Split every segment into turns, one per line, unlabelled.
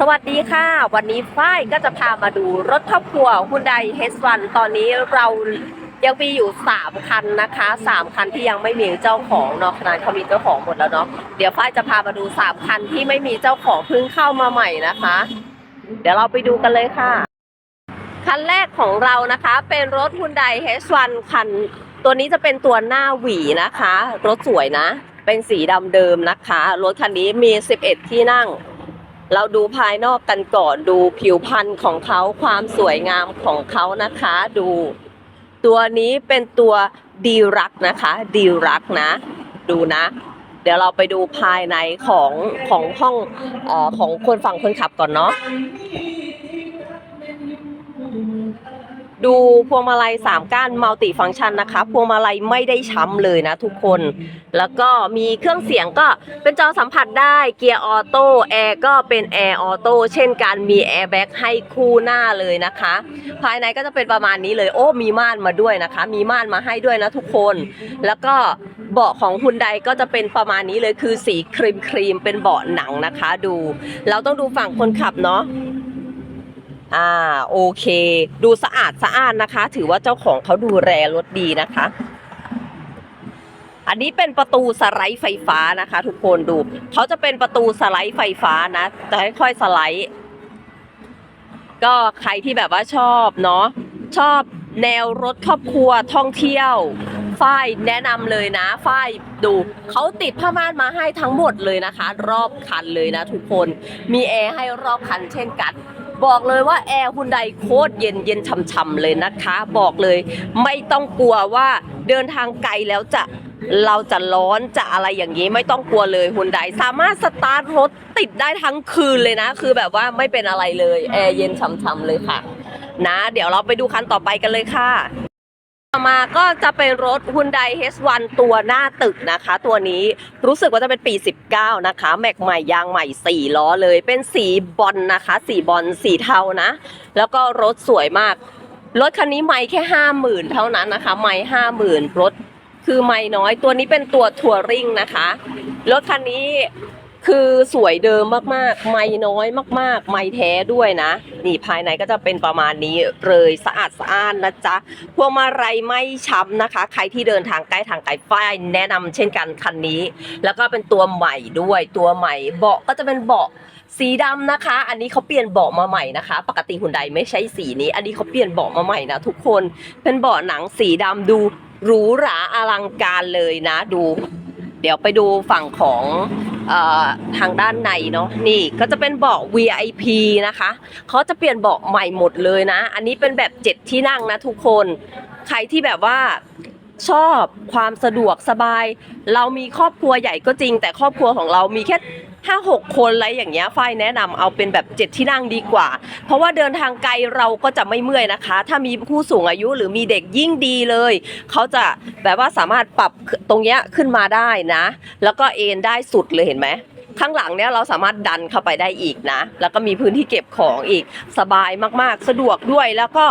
สวัสดีค่ะ วันนี้ฝ้ายก็จะพามาดูรถครอบครัว Hyundai H1 ตอนนี้เรายังมีอยู่ 3 คันนะคะ 3 คันที่ยังไม่มีเจ้าของเนาะขนาดเขามีเจ้าของหมดแล้วเนาะเดี๋ยวฝ้ายจะพามาดู 3 คันที่ไม่มีเจ้าของเพิ่งเข้ามาใหม่นะคะ เดี๋ยวเราไปดูกันเลยค่ะ คันแรกของเรานะคะเป็นรถ Hyundai H1 คัน ตัวนี้จะเป็นตัวหน้าหวีนะคะ รถสวยนะ เป็นสีดำเดิมนะคะ รถคันนี้มี 11 ที่นั่ง เราดูภายนอกกันก่อนดูผิวพรรณของเขาความสวยงามของเขานะคะ ดู ตัวนี้เป็นตัวดีรักนะคะดีรักนะ ดูนะ เดี๋ยวเราไปดูภายในของของห้องอของคนฝั่งคนขับก่อนเนาะ ดูพวงมาลัย 3 ก้านมัลติฟังก์ชันนะคะ พวงมาลัยไม่ได้ช้ำเลยนะทุกคน แล้วก็มีเครื่องเสียงก็เป็นจอสัมผัสได้ เกียร์ออโต้แอร์ก็เป็นแอร์ออโต้เช่นกันมีแอร์แบ็กให้คู่หน้าเลยนะคะ ภายในก็จะเป็นประมาณนี้เลย โอ้ มีม่านมาด้วยนะคะ มีม่านมาให้ด้วยนะทุกคน แล้วก็เบาะของฮุนไดก็จะเป็นประมาณนี้เลยคือสีครีมครีมเป็นเบาะหนังนะคะ ดู เราต้องดูฝั่งคนขับเนาะ อ่าโอเค ดูสะอาดสะอาดนะคะ ถือว่าเจ้าของเขาดูแลรถดีนะคะ อันนี้เป็นประตูสไลด์ไฟฟ้านะคะ ทุกคนดูเขาจะเป็นประตูสไลด์ไฟฟ้านะจะค่อยๆสไลด์ ก็ใครที่แบบว่าชอบเนาะชอบแนวรถครอบครัวท่องเที่ยวฝ้ายแนะนำเลยนะฝ้ายดูเขาติดผ้าม่านมาให้ทั้งหมดเลยนะคะ รอบคันเลยนะทุกคนมีแอร์ให้รอบคันเช่นกัน บอกเลยว่าแอร์ฮุนไดโคตรเย็นเย็นช่ำๆเลยนะคะ บอกเลยไม่ต้องกลัวว่าเดินทางไกลแล้วจะเราจะร้อนจะอะไรอย่างนี้ไม่ต้องกลัวเลยฮุนไดสามารถสตาร์ทรถติดได้ทั้งคืนเลยนะ คือแบบว่าไม่เป็นอะไรเลย แอร์เย็นช่ำๆเลยค่ะ นะ เดี๋ยวเราไปดูคันต่อไปกันเลยค่ะ ต่อมาก็จะเป็นรถ Hyundai H1 ตัวหน้าตึกนะคะ ตัวนี้รู้สึกว่าจะเป็นปี 19 นะคะ แม็กใหม่ยางใหม่ 4 ล้อเลย เป็นสีบอลนะคะ สีบอลสีเทานะ แล้วก็รถสวยมาก รถคันนี้ไม่แค่ 50,000 เท่านั้นนะคะ ไม่50,000 รถคือไม่น้อย ตัวนี้เป็นตัวทัวริงนะคะ รถคันนี้ คือสวยเดิมมากๆ ไม่น้อยมาก ๆ ไม่แท้ด้วยนะ นี่ภายในก็จะเป็นประมาณนี้เลยสะอาดสะอ้านนะจ๊ะ พวงมาลัยไม่ช้ำนะคะ ใครที่เดินทางใกล้ทางไกลฝ้ายแนะนำเช่นกันคันนี้ แล้วก็เป็นตัวใหม่ด้วยตัวใหม่เบาะก็จะเป็นเบาะสีดำนะคะ อันนี้เขาเปลี่ยนเบาะมาใหม่นะคะ ปกติหุ่นใดไม่ใช่สีนี้ อันนี้เขาเปลี่ยนเบาะมาใหม่นะทุกคน เป็นเบาะหนังสีดำดูหรูหราอลังการเลยนะดู เดี๋ยวไปดูฝั่งของ ทางด้านในเนาะนี่ก็จะเป็นเบาะ VIP นะคะเขาจะเปลี่ยนเบาะใหม่หมดเลยนะ อันนี้เป็นแบบเจ็ดที่นั่งนะทุกคนใครที่แบบว่าชอบความสะดวกสบาย เรามีครอบครัวใหญ่ก็จริง แต่ครอบครัวของเรามีแค่ ห้าหกคนอะไรอย่างเงี้ยฝ้ายแนะนำเอาเป็นแบบเจ็ดที่นั่งดีกว่า เพราะว่าเดินทางไกลเราก็จะไม่เมื่อยนะคะ ถ้ามีผู้สูงอายุหรือมีเด็กยิ่งดีเลย เขาจะแบบว่าสามารถปรับตรงเนี้ยขึ้นมาได้นะ แล้วก็เอนได้สุดเลยเห็นไหมข้างหลังเนี้ยเราสามารถดันเข้าไปได้อีกนะ แล้วก็มีพื้นที่เก็บของอีกสบายมากๆ สะดวกด้วยแล้วก็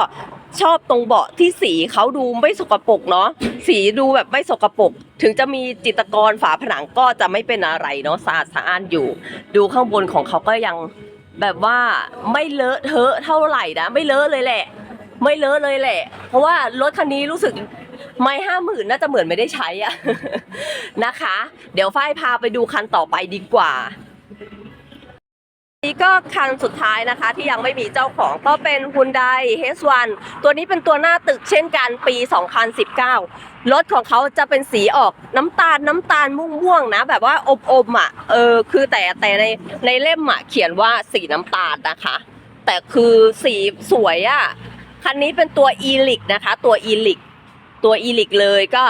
ชอบตรงเบาะที่สีเขาดูไม่สกปรกเนาะสีดูแบบไม่สกปรกถึงจะมีจิตกรฝาผนังก็จะไม่เป็นอะไรเนาะสะอาดสะอ้านอยู่ ดูข้างบนของเขาก็ยังแบบว่าไม่เลอะเทอะเท่าไหร่นะไม่เลอะเลยแหละ ไม่เลอะเลยแหละ เพราะว่ารถคันนี้รู้สึกไม่ห้าหมื่นน่าจะเหมือนไม่ได้ใช้อะนะคะ เดี๋ยวฝ้ายพาไปดูคันต่อไปดีกว่า นี่ก็คันสุดท้ายนะคะที่ยังไม่มีเจ้าของก็เป็น Hyundai H1 ตัวนี้เป็นตัวหน้าตึกเช่นกันปี 2019 รถของเขาจะเป็นสีออกน้ำตาลน้ำตาลม่วงๆนะ แบบว่าอมๆอะเออคือแต่แต่ในในเล่มอะเขียนว่าสีน้ำตาลนะคะ แต่คือสีสวยอะคันนี้เป็นตัว e l i c นะคะ ตัว e l i c ตัว e l i c เลยก็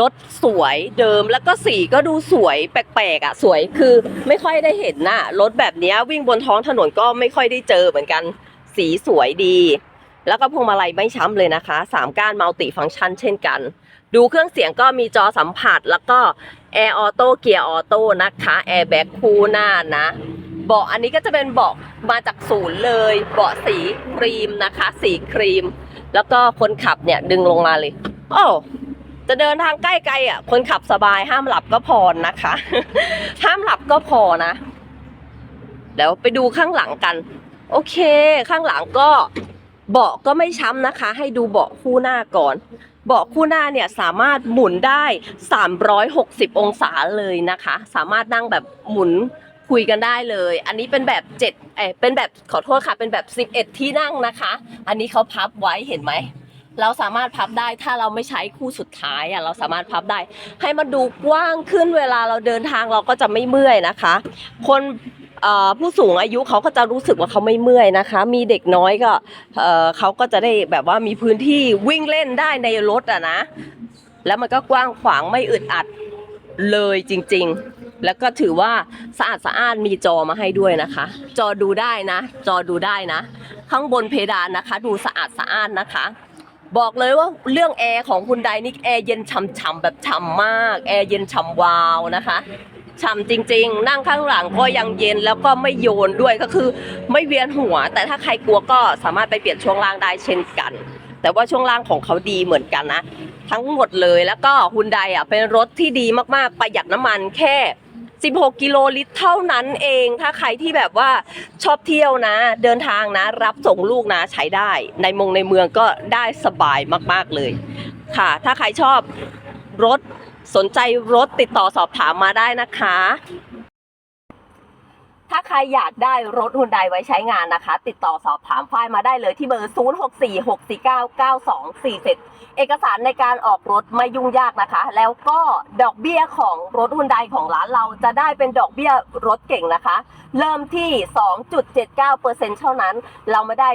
รถสวยเดิมแล้วก็สีก็ดูสวยแปลกๆอะสวยคือไม่ค่อยได้เห็นน่ะรถแบบนี้วิ่งบนท้องถนนก็ไม่ค่อยได้เจอเหมือนกัน สีสวยดี แล้วก็พวงมาลัยไม่ช้ำเลยนะคะสามก้านมัลติฟังก์ชันเช่นกัน ดูเครื่องเสียงก็มีจอสัมผัส แล้วก็แอร์ออโต้เกียร์ออโต้นะคะแอร์แบ็คคู่หน้านะเบาะอันนี้ก็จะเป็นเบาะมาจากศูนย์เลยเบาะสีครีมนะคะ สีครีม แล้วก็คนขับเนี่ยดึงลงมาเลยโอ้ จะเดินทางใกล้ๆอะคนขับสบายห้ามหลับก็พอนะคะ ห้ามหลับก็พอนะเดี๋ยวไปดูข้างหลังกัน โอเค ข้างหลังก็เบาะก็ไม่ช้ำนะคะ ให้ดูเบาะคู่หน้าก่อน เบาะคู่หน้าเนี่ยสามารถหมุนได้ 360 องศาเลยนะคะ สามารถนั่งแบบหมุนคุยกันได้เลย อันนี้เป็นแบบ7เออเป็นแบบขอโทษค่ะ เป็นแบบ 11 ที่นั่งนะคะ อันนี้เขาพับไว้เห็นไหม เราสามารถพับได้ถ้าเราไม่ใช้คู่สุดท้ายอะเราสามารถพับได้ ให้มันดูกว้างขึ้นเวลาเราเดินทางเราก็จะไม่เมื่อยนะคะ คนผู้สูงอายุเขาก็จะรู้สึกว่าเขาไม่เมื่อยนะคะ มีเด็กน้อยก็เอ่อเขาก็จะได้แบบว่ามีพื้นที่วิ่งเล่นได้ในรถอะนะ แล้วมันก็กว้างขวางไม่อึดอัดเลยจริงๆ แล้วก็ถือว่าสะอาดสะอ้านมีจอมาให้ด้วยนะคะ จอดูได้นะ จอดูได้นะ ข้างบนเพดานนะคะ ดูสะอาดสะอ้านนะคะ บอกเลยว่าเรื่องแอร์ของคุณไดนี่แอร์เย็นฉ่ำๆแบบฉ่ำมากแอร์เย็นฉ่ำวาวนะคะฉ่ำจริง ๆ นั่งข้างหลังก็ยังเย็นแล้วก็ไม่โยนด้วยก็คือไม่เวียนหัว แต่ถ้าใครกลัวก็สามารถไปเปลี่ยนช่วงล่างได้เช่นกัน แต่ว่าช่วงล่างของเขาดีเหมือนกันนะ ทั้งหมดเลยแล้วก็ฮุนไดอะเป็นรถที่ดีมากๆประหยัดน้ำมันแค่ 16 กิโลลิตรเท่านั้นเอง ถ้าใครที่แบบว่าชอบเที่ยวนะ เดินทางนะ รับส่งลูกนะใช้ได้ ในมงในเมืองก็ได้สบายมากๆเลยค่ะ ถ้าใครชอบรถสนใจรถติดต่อสอบถามมาได้นะคะ ถ้าใครอยากได้รถฮุนไดไว้ใช้งานนะคะ ติดต่อสอบถามฝ้ายมาได้เลยที่เบอร์ 0646499247 เอกสารในการออกรถไม่ยุ่งยากนะคะ แล้วก็ดอกเบี้ยของรถฮุนไดของร้านเราจะได้เป็นดอกเบี้ยรถเก่งนะคะ เริ่มที่ 2.79%เเท่านั้น เราไม่ได้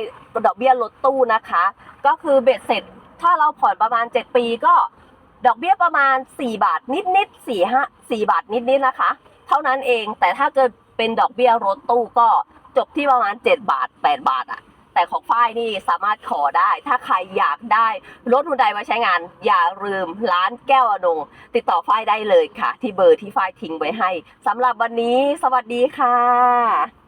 ดอกเบี้ยรถตู้นะคะ ก็คือเบ็ดเสร็จ ถ้าเราผ่อนประมาณ 7 ปีก็ดอกเบี้ยประมาณ 4 บาทนิดๆ4 5 4บาทนิดๆนะคะ เท่านั้นเองแต่ถ้าเกิด เป็นดอกเบี้ยรถตู้ก็จบที่ประมาณ 7 บาท 8 บาทอะแต่ของฝ้ายนี่สามารถขอได้ ถ้าใครอยากได้รถฮุนไดมาใช้งาน อย่าลืมร้านแก้วอนงติดต่อฝ้ายได้เลยค่ะ ที่เบอร์ที่ฝ้ายทิ้งไว้ให้สำหรับวันนี้ สวัสดีค่ะ